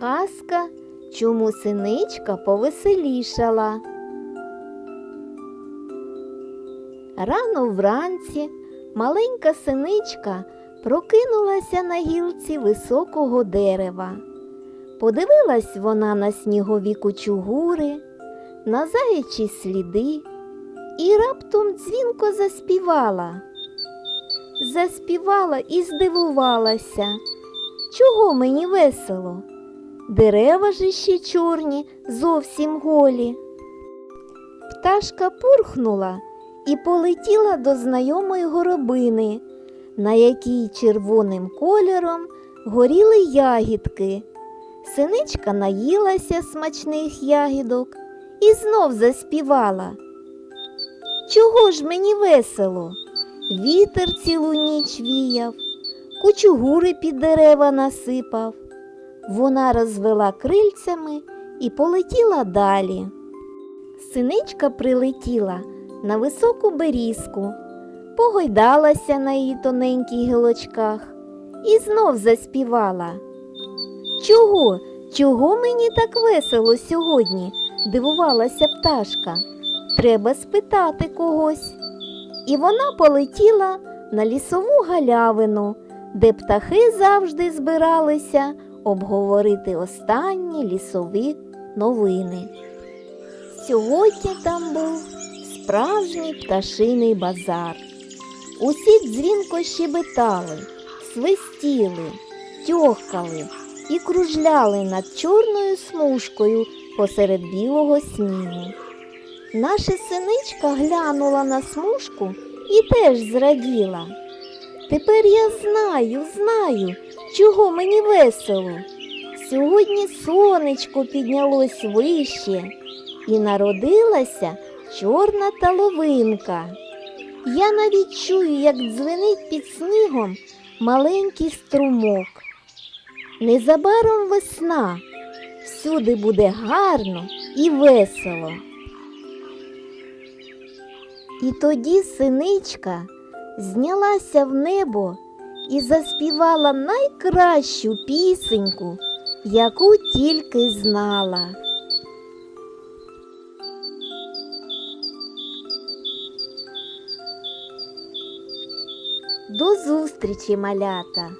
Казка, чому синичка повеселішала. Рано вранці маленька синичка прокинулася на гілці високого дерева. Подивилась вона на снігові кучугури, на заячі сліди і раптом дзвінко заспівала. Заспівала і здивувалася. Чого мені весело? Дерева ж ще чорні, зовсім голі. Пташка пурхнула і полетіла до знайомої горобини, на якій червоним кольором горіли ягідки. Синичка наїлася смачних ягідок і знов заспівала. Чого ж мені весело? Вітер цілу ніч віяв, кучугури під дерева насипав. Вона розвела крильцями і полетіла далі. Синичка прилетіла на високу берізку, погойдалася на її тоненьких гілочках і знов заспівала. Чого? Чого мені так весело сьогодні? дивувалася пташка. Треба спитати когось. І вона полетіла на лісову галявину, де птахи завжди збиралися обговорити останні лісові новини. Сьогодні там був справжній пташиний базар. Усі дзвінко щебетали, свистіли, тьохкали і кружляли над чорною смужкою посеред білого снігу. Наша синичка глянула на смужку і теж зраділа. Тепер я знаю, знаю, чого мені весело. Сьогодні сонечко піднялось вище і народилася чорна таловинка. Я навіть чую, як дзвенить під снігом маленький струмок. Незабаром весна, всюди буде гарно і весело. І тоді синичка знялася в небо і заспівала найкращу пісеньку, яку тільки знала. До зустрічі, малята!